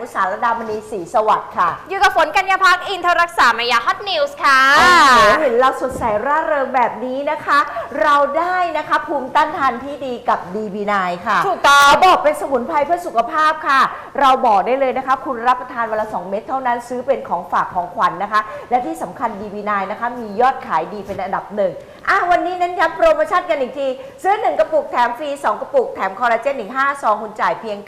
มุสารดามณีศรีสวัสดิ์ค่ะอยู่กับฝนกัญญาพักอินทรรักษามายาฮอตนิวส์ค่ะโอ้โหเห็นเราสดใสร่าเริงแบบนี้นะคะ เราได้นะคะภูมิต้านทานที่ดีกับ DB9 ค่ะถูกต้องเขาบอกเป็นสมุนไพรเพื่อสุขภาพค่ะ เราบอกได้เลยนะคะ คุณรับประทานวันละ 2 เม็ดเท่านั้นซื้อเป็นของฝากของขวัญนะคะ และที่สำคัญ DB9 นะคะมียอดขายดีเป็นอันดับหนึ่ง อะวันนี้นั้นย้ำโปรโมชั่นกันอีกที ซื้อ 1 กระปุกแถมฟรี 2 กระปุก แถมคอลลาเจนอีก5ซองคุณจ่ายเพียง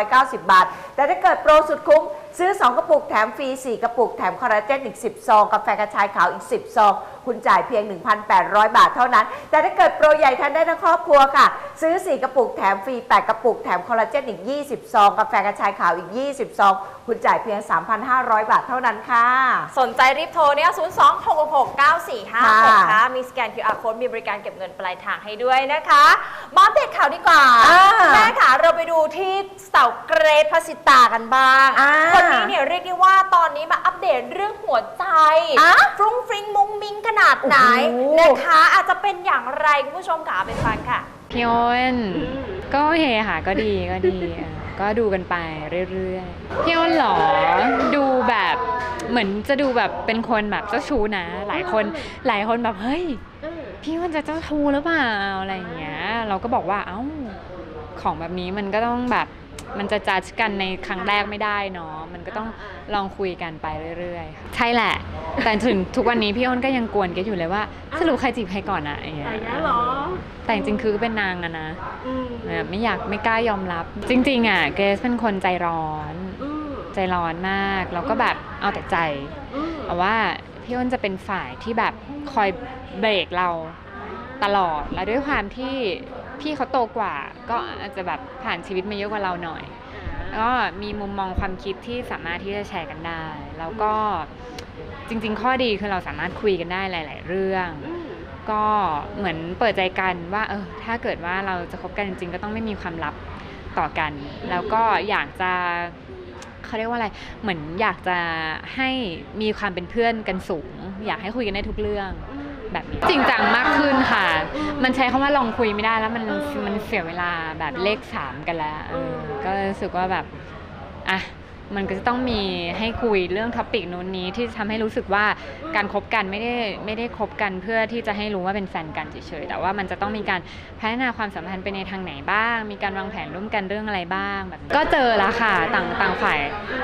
990 บาท แต่ถ้าเกิดโปรสุดคุ้ม ซื้อ 2 กระปุกแถมฟรี 4 กระปุก แถมคอลลาเจนอีก 10 ซอง กาแฟกระชายขาวอีก 10 ซอง คุณจ่ายเพียง 1,800 บาทเท่านั้น แต่ถ้าเกิดโปรใหญ่ทานได้ทั้งครอบครัวค่ะ ซื้อ 4 กระปุกแถมฟรี 8 กระปุกแถมคอลลาเจนอีก 20 ซอง กาแฟกระชายขาวอีก 20 ซอง คุณจ่ายเพียง 3,500 บาทเท่านั้นค่ะ สนใจรีบโทรเนี่ย0 2 6 6 9 4 5 6ค่ะมีสแกน QR code มีบริการเก็บเงินปลายทางให้ด้วยนะคะมาอัปเดตข่าวดีกว่าอ่าแม่ค่ะเราไปดูที่สาวเกรทพสิตากันบ้างอ่าคนนี้เนี่ยเรียกได้ว่าตอนนี้มาอัปเดตเรื่องหัวใจอะฟรุ้งฟริ้งมุ้งมิ้งขนาดไหนโอ้โหนะคะ อาจจะเป็นอย่างไรคุณผู้ชมค่ะไปฟังค่ะ พี่อ้นก็โอเคค่ะก็ดีก็ดีเออก็ดูกันไปเรื่อยๆพี่อ้นเหรอดูแบบเหมือนจะดูแบบเป็นคนแบบเจ้าชู้นะ หลายคนหลายคนแบบเฮ้ย พี่อ้นจะเจ้าชู้หรือเปล่าอะไรอย่างเงี้ย เราก็บอกว่าเอ้าของแบบนี้มันก็ต้องแบบ มันจะจัดกันในครั้งแรกไม่ได้เนาะมันก็ต้องลองคุยกันไปเรื่อยๆค่ะใช่แหละ แต่ถึงทุกวันนี้พี่อ้นก็ยังกวนแกอยู่เลยว่าสรุปใครจีบใครก่อนอะอย่างเงี้ยแต่จริงๆคือเป็นนางอะนะแบบไม่อยากไม่กล้ายอมรับ จริง ๆอะเกรซเป็นคนใจร้อนใจร้อนมากแล้วก็แบบเอาแต่ใจแต่ว่าพี่อ้นจะเป็นฝ่ายที่แบบคอยเบรกเราตลอด แล้วด้วยความที่ พี่เขาโตกว่า ก็อาจจะแบบผ่านชีวิตมาเยอะกว่าเราหน่อยแล้วก็มีมุมมองความคิดที่สามารถที่จะแชร์กันได้ แล้วก็จริง ๆ ข้อดีคือเราสามารถคุยกันได้หลาย ๆ เรื่อง ก็เหมือนเปิดใจกันว่าเออถ้าเกิดว่าเราจะคบกันจริง ๆ ก็ต้องไม่มีความลับต่อกัน แล้วก็อยากจะเขาเรียกว่าอะไร เหมือนอยากจะให้มีความเป็นเพื่อนกันสูง อยากให้คุยกันได้ทุกเรื่อง แบบนี้ จริงจังมากขึ้นค่ะ มันใช้คำว่าลองคุยไม่ได้แล้วมันมันเสียเวลาแบบเลขสามกันแล้วเออก็รู้สึกว่าแบบอะ มันก็จะต้องมีให้คุยเรื่องท็อปิกนู้นนี้ที่ทำให้รู้สึกว่าการคบกันไม่ได้ไม่ได้คบกันเพื่อที่จะให้รู้ว่าเป็นแฟนกันเฉยๆแต่ว่ามันจะต้องมีการพัฒนาความสัมพันธ์ไปในทางไหนบ้าง มีการวางแผนร่วมกันเรื่องอะไรบ้างแบบนี้ก็เจอแล้วค่ะต่างต่างฝ่าย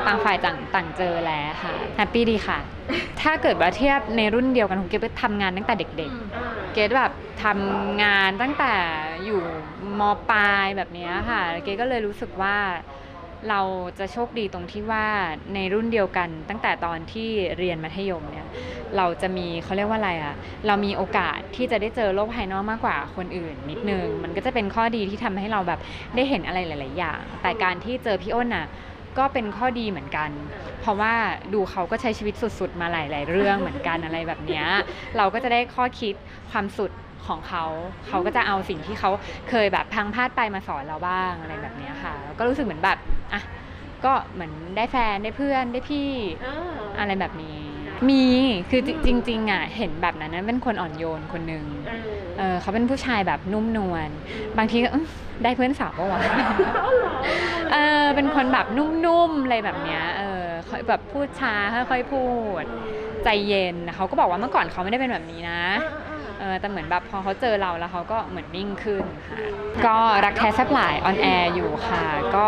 ต่างฝ่ายต่างต่างเจอแล้วค่ะแฮปปี้ดีค่ะ ถ้าเกิดว่าเทียบในรุ่นเดียวกันของเกดทำงานตั้งแต่เด็กๆ เกดแบบทำงานตั้งแต่อยู่มปลายแบบนี้ค่ะ เกดก็เลยรู้สึกว่า เราจะโชคดีตรงที่ว่าในรุ่นเดียวกัน ตั้งแต่ตอนที่เรียนมัธยมเนี่ยเราจะมีเขาเรียกว่าอะไรอะเรามีโอกาสที่จะได้เจอโลกภายนอกมากกว่าคนอื่นนิดนึง มันก็จะเป็นข้อดีที่ทำให้เราแบบได้เห็นอะไรหลาย ๆ อย่าง แต่การที่เจอพี่อ้นน่ะก็เป็นข้อดีเหมือนกัน เพราะว่าดูเขาก็ใช้ชีวิตสุด ๆ มาหลาย ๆ เรื่องเหมือนกันอะไรแบบนี้ เราก็จะได้ข้อคิดความสุดของเขาเขาก็จะเอาสิ่งที่เขาเคยแบบพังพลาดไปมาสอนเราบ้างอะไรแบบนี้ค่ะ ก็รู้สึกเหมือนแบบ อะก็เหมือนได้แฟนได้เพื่อนได้พี่อะไรแบบนี้ มีคือจริงๆอะเห็นแบบนั้นนะเป็นคนอ่อนโยนคนหนึ่งเออเขาเป็นผู้ชายแบบนุ่มนวลบางทีก็อื้อได้เพื่อนสาวปะวะเออเป็นคนแบบนุ่มๆอะไรแบบเนี้ยเออค่อยแบบพูดช้าค่อยๆพูด ใจเย็นเขาก็บอกว่าเมื่อก่อนเขาไม่ได้เป็นแบบนี้นะเออแต่เหมือนแบบพอเขาเจอเราแล้วเขาก็เหมือนนิ่งขึ้นค่ะก็รักแท้แซ่บหลายออนแอร์อยู่ค่ะ ก็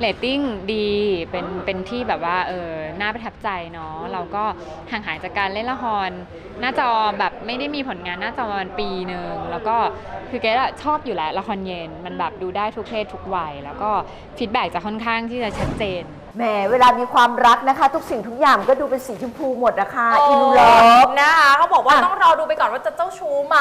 เรตติ้งดีเป็นเป็นที่แบบว่าเออน่าประทับใจเนาะเราก็ห่างหายจากการเล่นละครหน้าจอแบบไม่ได้มีผลงานหน้าจอประมาณปีหนึ่งแล้วก็คือเกดอะชอบอยู่แล้วละครเย็นมันแบบดูได้ทุกเพศทุกวัย แล้วก็ฟีดแบ็จะค่อนข้างที่จะชัดเจน แหมเวลามีความรักนะคะ ทุกสิ่งทุกอย่างก็ดูเป็นสีชมพูหมดนะคะอินโเลิฟนะคะเขาบอกว่าอะต้องรอดูไปก่อนว่าจะเจ้าชู้ไหม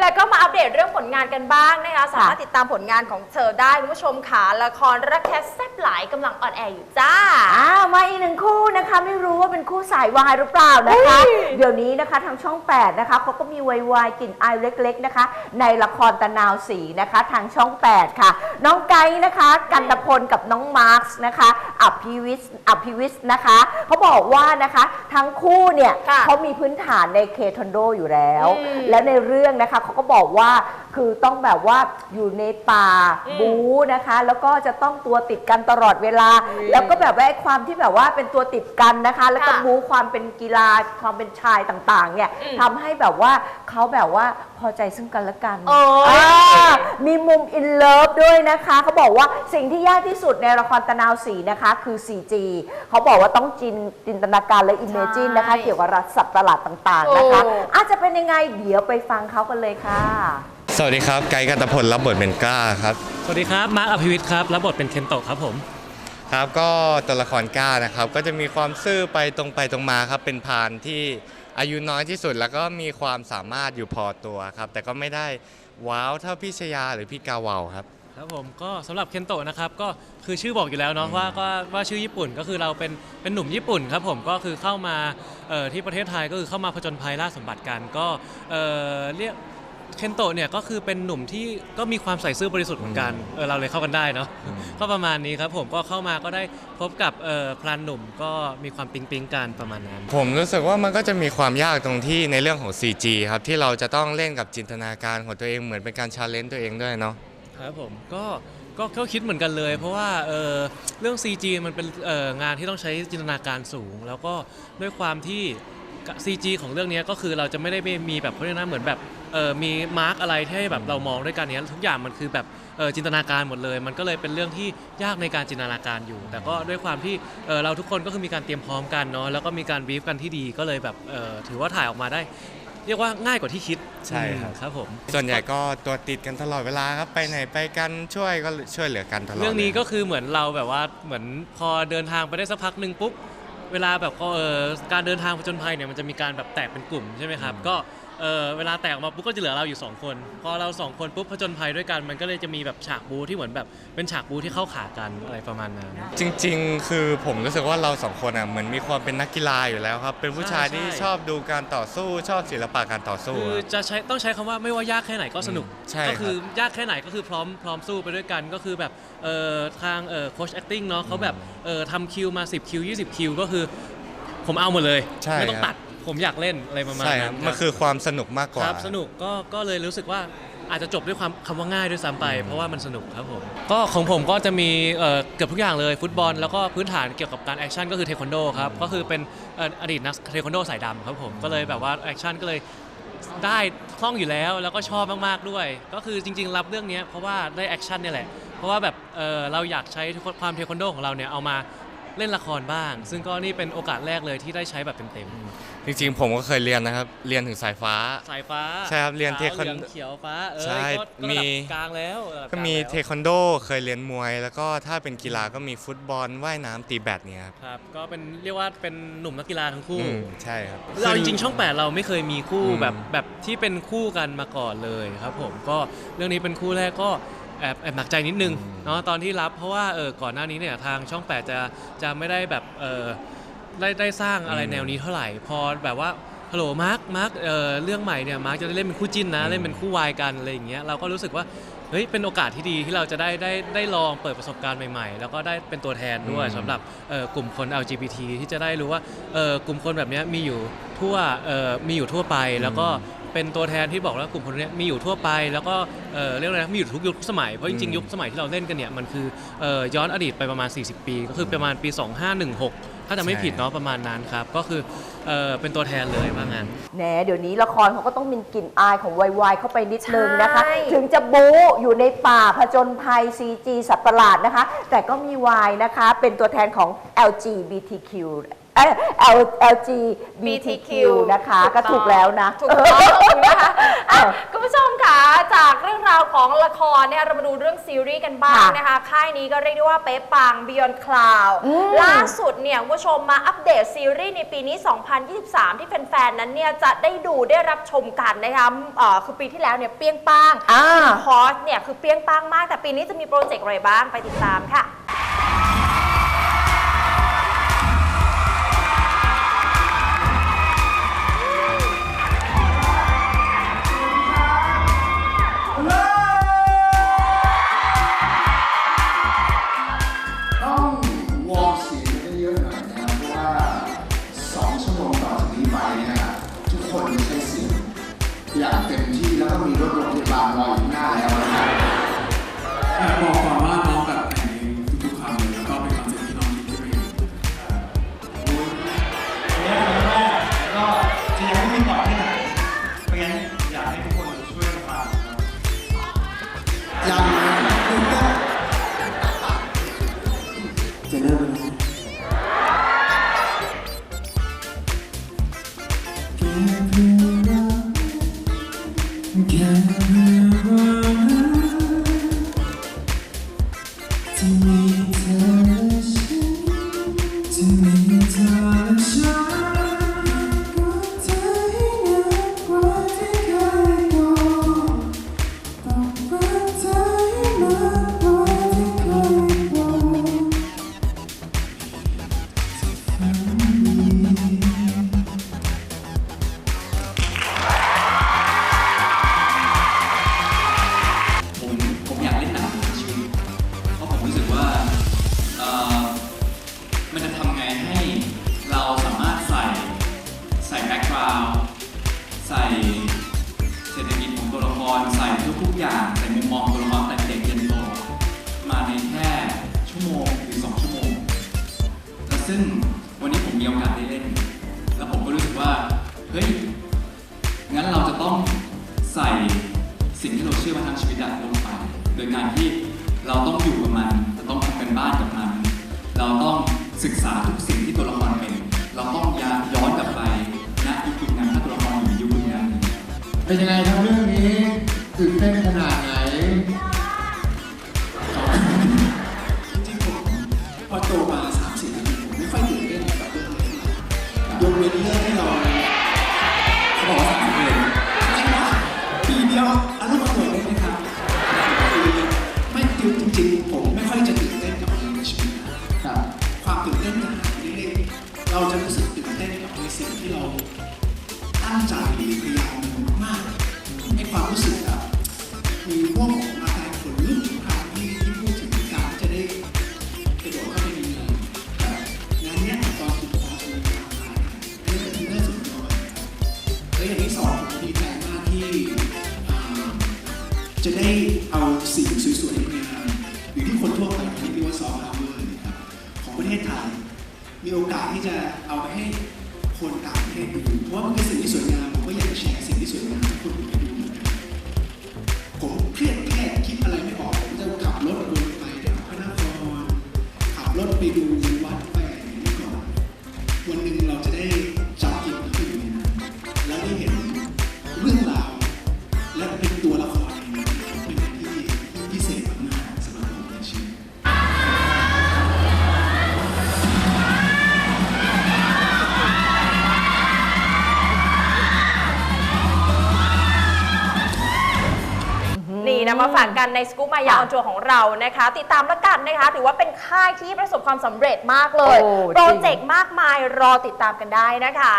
แล้วก็มาอัปเดตเรื่องผลงานกันบ้างนะคะสามารถติดตามผลงานของเธอได้คุณผู้ชมค่ะละครรักแท้แซ่บหลายกำลังออนแอร์อยู่จ้า อ้าวมาอีกหนึ่งคู่นะคะ ไม่รู้ว่าเป็นคู่สายวายหรือเปล่านะคะ เดี๋ยวนี้นะคะทางช่อง 8 นะคะเขาก็มีวายวายกลิ่นอายเล็กๆนะคะ ในละครตะนาวสีนะคะ ทางช่อง 8 ค่ะ น้องไกด์นะคะ กันตพลกับน้องมาร์คนะคะอภิวิสอภิวิสนะคะเขาบอกว่านะคะทั้งคู่เนี่ยค่ะเขามีพื้นฐานในเคทอนโดอยู่แล้วอืมและในเรื่องนะคะเขาก็บอกว่า คือต้องแบบว่าอยู่ในป่าอืมบู๊นะคะ แล้วก็จะต้องตัวติดกันตลอดเวลาแล้วก็แบบว่าไอ้ความที่แบบว่าเป็นตัวติดกันนะคะ แล้วก็ค่ะบู๊ความเป็นกีฬาความเป็นชายต่างๆ เนี่ยอืม ทำให้แบบว่าเขาแบบว่าพอใจซึ่งกันและกัน โอ้ย อ่ามีมุมอินเลิฟด้วยนะคะ เขาบอกว่าสิ่งที่ยากที่สุดในละครตะนาวสีนะคะ คือ 4G เขาบอกว่าต้องจินจินตนาการและอิมเมจินนะคะใช่เกี่ยวกับรัฐสัตว์ประหลาดต่างๆนะคะ โอ้ อาจจะเป็นยังไงเดี๋ยวไปฟังเขากันเลยค่ะ สวัสดีครับ ไกด์กันตพลรับบทเป็นกล้าครับ สวัสดีครับ มาร์คอภิวิทย์ครับ รับบทเป็นเคนโตะครับผม ครับก็ตัวละครกล้านะครับ ก็จะมีความซื่อไปตรงไปตรงมาครับ เป็นพรานที่อายุน้อยที่สุด แล้วก็มีความสามารถอยู่พอตัวครับ แต่ก็ไม่ได้ว้าวเท่าพี่ชยาหรือพี่กาวาวครับ ครับผมก็สำหรับเคนโตะนะครับก็คือชื่อบอกอยู่แล้วเนาะว่าก็ว่าชื่อญี่ปุ่นก็คือเราเป็นเป็นหนุ่มญี่ปุ่นครับผมก็คือเข้ามาเอ่อที่ประเทศไทยก็คือเข้ามาผจญภัยล่าสมบัติกันก็เอ่อเรียก เคนโตะเนี่ยก็คือเป็นหนุ่มที่ก็มีความใส่ซื่อบริสุทธิ์เหมือนกันเออเราเลยเข้ากันได้เนาะก็ประมาณนี้ครับผมก็เข้ามาก็ได้พบกับเอ่อพลานหนุ่มก็มีความปิ๊งปิ๊งๆกันประมาณนั้น ผมรู้สึกว่ามันก็จะมีความยากตรงที่ในเรื่องของ CG ครับที่เราจะต้องเล่นกับจินตนาการของตัวเองเหมือนเป็นการชาเลนจ์ตัวเองด้วยเนาะ ครับผมก็ก็ก็คิดเหมือนกันเลย เพราะว่าเออเรื่อง CG มันเป็นเอองานที่ต้องใช้จินตนาการสูง แล้วก็ด้วยความที่ CG ของเรื่องนี้ก็คือเราจะไม่ได้มีแบบเขาเรียกนะเหมือนแบบเออมีมาร์กอะไรที่ให้แบบเรามองด้วยกันเนี้ยทุกอย่างมันคือแบบเออจินตนาการหมดเลย มันก็เลยเป็นเรื่องที่ยากในการจินตนาการอยู่ แต่ก็ด้วยความที่เออเราทุกคนก็คือมีการเตรียมพร้อมกันเนาะแล้วก็มีการบีฟกันที่ดีก็เลยแบบเออถือว่าถ่ายออกมาได้ เรียกว่าง่ายกว่าที่คิดใช่ครับอืมครับผม ส่วนใหญ่ก็ตัวติดกันตลอดเวลาครับไปไหนไปกันช่วยก็ช่วยเหลือกันตลอดเรื่องนี้ลยก็คือเหมือนเราแบบว่าเหมือนพอเดินทางไปได้สักพักหนึ่งปุ๊บ เวลาแบบก็เออการเดินทางผจญภัยเนี่ยมันจะมีการแบบแตกเป็นกลุ่มใช่ไหมครับก็ เออเวลาแตกออกมาปุ๊บก็จะเหลือเราอยู่สองคน พอเราสองคนปุ๊บผจญภัยด้วยกันมันก็เลยจะมีแบบฉากบูที่เหมือนแบบเป็นฉากบูที่เข้าขากันอะไรประมาณนั้น จริง ๆ คือผมรู้สึกว่าเราสองคนอะเหมือนมีความเป็นนักกีฬาอยู่แล้วครับ เป็นผู้ชายใช่ที่ใช่ชอบดูการต่อสู้ชอบศิลปะการต่อสู้ คือครับจะใช้ต้องใช้คำว่าไม่ว่ายากแค่ไหนก็สนุกอืมใช่ก็คือครับยากแค่ไหนก็คือพร้อมพร้อมสู้ไปด้วยกันก็คือแบบเอ่อทางเอ่อโค้ช acting เนาะเขาแบบเอ่อทำคิวมา 10 คิว 20 คิว ก็คือ ผมเอาหมดเลยใช่ไม่ต้อคงรับ ตัด ผมอยากเล่นอะไรประมาณใช่คนั้รับนมันคือความสนุกมากกว่า ครับสนุกก็ก็เลยรู้สึกว่าอาจจะจบด้วยความคำว่าง่ายด้วยซ้ำไป เพราะว่ามันสนุกครับผมก็ของผมก็จะมีเอ่อเกือบทุกอย่างเลยฟุตบอล แล้วก็พื้นฐานเกี่ยวกับการแอคชั่นก็คือเทควันโดครับก็คือเป็นเอ่ออดีตนักเทควันโดสายดำครับผมก็เลยแบบว่าแอคชั่นก็เลยได้คล่องอยู่แล้วแล้วก็ชอบมากๆด้วย ก็คือจริง ๆ รับเรื่องเนี้ยเพราะว่าได้แอคชั่นเนี่ยแหละเพราะว่าแบบเออเราอยากใช้ความเทควันโดของเราเนี่ยเอามา เล่นละครบ้าง ซึ่งก็นี่เป็นโอกาสแรกเลยที่ได้ใช้แบบเต็มจริงๆ ผมก็เคยเรียนนะครับ เรียนถึงสายฟ้า ๆ สายฟ้าใช่ครับเรียนเทควันขาวหลืองเขียวฟ้าเออใช่ก็ก็มี ระดับกลางแล้วระดับก็มีลางแล้วเทควันโด เคยเรียนมวย แล้วก็ถ้าเป็นกีฬาก็มีฟุตบอลว่ายน้ำตีแบดเนี่ยครับครับ ก็เป็นเรียกว่าเป็นหนุ่มนักกีฬาทั้งคู่ อืมใช่ครับ เราจริงๆช่อง 8 เราไม่เคยมีคู่อืม แบบแบบที่เป็นคู่กันมาก่อนเลยครับผมก็เรื่องนี้เป็นคู่แรกก็ แอบแอบหนักใจนิดนึงเนาะตอนที่รับเพราะว่าเออก่อนหน้านี้เนี่ยทางช่อง 8 จะจะไม่ได้แบบเออได้ได้สร้างอะไรแนวนี้เท่าไหร่ พอแบบว่าฮัลโหลมาร์คมาร์คเออเรื่องใหม่เนี่ยมาร์คจะได้เล่นเป็นคู่จิ้นนะเล่นเป็นคู่วายกันอะไรอย่างเงี้ยเราก็รู้สึกว่าเฮ้ยเป็นโอกาสที่ดีที่เราจะได้ได้ได้ลองเปิดประสบการณ์ใหม่ๆ แล้วก็ได้เป็นตัวแทนด้วยอืมสำหรับเอ่อกลุ่มคน LGBT ที่จะได้รู้ว่าเอ่อกลุ่มคนแบบเนี้ยมีอยู่ทั่วเอ่อมีอยู่ทั่วไปแล้วก็ เป็นตัวแทนที่บอกว่ากลุ่มคนเนี้ยมีอยู่ทั่วไป แล้วก็เอ่อเรียกว่าอะไรนะมีอยู่ทุกยุคทุกสมัย เพราะจริงอืมๆยุคสมัยที่เราเล่นกันเนี่ยมันคือเอ่อย้อนอดีตไปประมาณ 40 ปี ก็คือประมาณปี 2516 ถ้าจะไม่ผิดเนาะประมาณนั้นครับ ก็คือเอ่อเป็นตัวแทนเลยว่างั้น แหนเดี๋ยวนี้ละครเขาก็ต้องมีกลิ่นอายของวายวายเข้าไปนิดนึงนะคะ ใช่ ถึงจะบู๊อยู่ในป่าผจญภัย CG สัตว์ประหลาดนะคะ แต่ก็มีวายนะคะ เป็นตัวแทนของ LGBTQ เอ้ย L LGBTQ นะคะ ก็ถูกแล้วนะ ถูกต้องนะคะอะคุณผู้ชมค่ะจากเรื่องราวของละครเนี่ยเรามาดูเรื่องซีรีส์กันบ้างค่ะนะคะ ค่ายนี้ก็เรียกได้ว่าเป๊ะปัง Beyond Cloud อืมล่าสุดเนี่ยคุณผู้ชมมาอัปเดตซีรีส์ในปีนี้ 2023 ที่แฟนๆ นั้นเนี่ยจะได้ดูได้รับชมกันนะคะเอ่อคือปีที่แล้วเนี่ยเปรี้ยงป้างอ่าคอร์สเนี่ยคือเปรี้ยงป้างมาก แต่ปีนี้จะมีโปรเจกต์อะไรบ้างไปติดตามค่ะ นี้ไปเนี่ยทุกคนใช้เสียงอย่างเต็มที่แล้วก็มีรถโรงพยาบาลรออยู่หน้าแล้วนะครับแต่บอกก่อนว่าน้องแบบแต่งเองทุกๆคำเลยแล้วก็เป็นคอนเซ็ปต์ที่น้องคิดขึ้นมาเองเนี่ยครั้งแรกก็จะยังไม่มีต่อที่ไหนเพราะงั้นอยากให้ทุกคนช่วยกันฟังครับยังตื่นเต้นจะเริ่ม ทุกอย่างใส่มุมมองตัวละครแต่เด็กยันโตมาในแค่ชั่วโมงหรือสองชั่วโมงแล้วซึ่งวันนี้ผมมีโอกาสได้เล่น แล้วผมก็รู้สึกว่าเฮ้ยงั้นเราจะต้องใส่สิ่งที่เราเชื่อมาทั้งชีวิตอะลงไปโดยการที่เราต้องอยู่กับมันเราต้องทำเป็นบ้านกับมัน เราต้องศึกษาทุกสิ่งที่ตัวละครเป็น เราต้องย้อนกลับไปณยุคนั้นถ้าตัวละครอยู่ในยุคนั้นเป็นยังไงครับเรื่องนี้ ตื่นเต้นขนาดไหนจริงๆผมพอโตมา3ามสี่ปีผมไม่ค่อยตื่นเต้นกับเรื่องนี้ยกเว้นเรื่องที่เราเขาบอกว่าสามเดือนจริงนะปีเดียวอารมณ์มาตัวเล่นะครับไม่ตื่นจริงๆผมไม่ค่อยจะตื่นเต้นกับอะไรในชีวิตนะครับความตื่นเต้นจะหายไปเรื่อยๆเราจะรู้สึกตื่นเต้นกับในสิ่งที่เราตั้งใจหรือพยายามมากให้ความรู้สึก มีพวกของอาการขนลุกทุกครั้งที่ที่พูดถึงการจะได้กระโดดเข้าไปในเมืองแบบงานเนี้ยตอนสุดท้ายคือการถ่ายอันนี้เป็นเรื่องสุดยอดครับแล้วอย่างที่สองผมดีใจมากที่จะได้เอาสิ่งสวยๆงามหรือที่คนทั่วไปที่เรียกว่าซอฟต์พาวเวอร์นะครับของประเทศไทยมีโอกาสที่จะเอาไปให้คนต่างประเทศดูเพราะว่ามันเป็นสิ่งที่สวยงามผมก็อยากจะแชร์สิ่งที่สวยงามให้คนอื่นได้ดูเหมือนกันผมเค รียดแค่คิดอะไรไม่ออกจะขับรถวนไปแถวพระนครขับรถไปดู มาฝากกันในสกู๊ปมายาออนทัวร์ของเรานะคะ ติดตามแล้วกันนะคะ ถือว่าเป็นค่ายที่ประสบความสำเร็จมากเลยโอ้โปรเจกต์มากมายรอติดตามกันได้นะคะ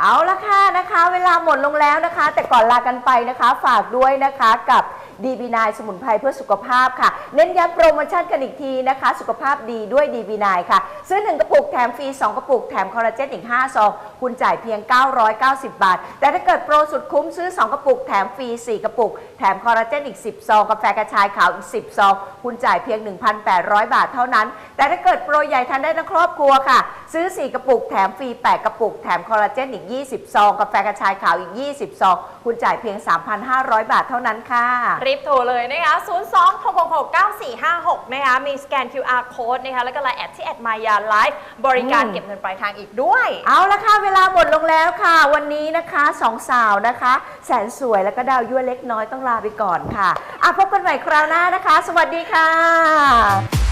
เอาละค่ะนะคะ เวลาหมดลงแล้วนะคะ แต่ก่อนลากันไปนะคะ ฝากด้วยนะคะกับ ดีบีนายสมุนไพรเพื่อสุขภาพค่ะ เน้นย้ำโปรโมชั่นกันอีกทีนะคะ สุขภาพดีด้วยดีบีนายค่ะ ซื้อ 1 กระปุกแถมฟรี 2 กระปุกแถมคอลลาเจนอีก5ซองคุณจ่ายเพียง 990 บาท แต่ถ้าเกิดโปรสุดคุ้มซื้อ 2 กระปุกแถมฟรี 4 กระปุก แถมคอลลาเจนอีก 10 ซอง กาแฟกระชายขาวอีก 10 ซอง คุณจ่ายเพียง 1,800 บาทเท่านั้น แต่ถ้าเกิดโปรใหญ่ทานได้ทั้งครอบครัวค่ะ ซื้อ 4 กระปุกแถมฟรี 8 กระปุก แถมคอลลาเจนอีก 20 ซอง กาแฟกระชายขาวอีก 20 ซองคุณจ่ายเพียง 3,500 บาทเท่านั้นค่ะ รีบโทรเลยนะคะ 0 2 6 6 6 9 4 5 6 นะคะ มีสแกน QR code นะคะ แล้วก็ไลน์แอดที่แอดมายาไลฟ์บริการอืมเก็บเงินปลายทางอีกด้วย เอาละค่ะ เวลาหมดลงแล้วค่ะ วันนี้นะคะสองสาวนะคะ แสนสวยแล้วก็ดาวยั่วเล็กน้อยต้องลาไปก่อนค่ะอะพบกันใหม่คราวหน้านะคะ สวัสดีค่ะ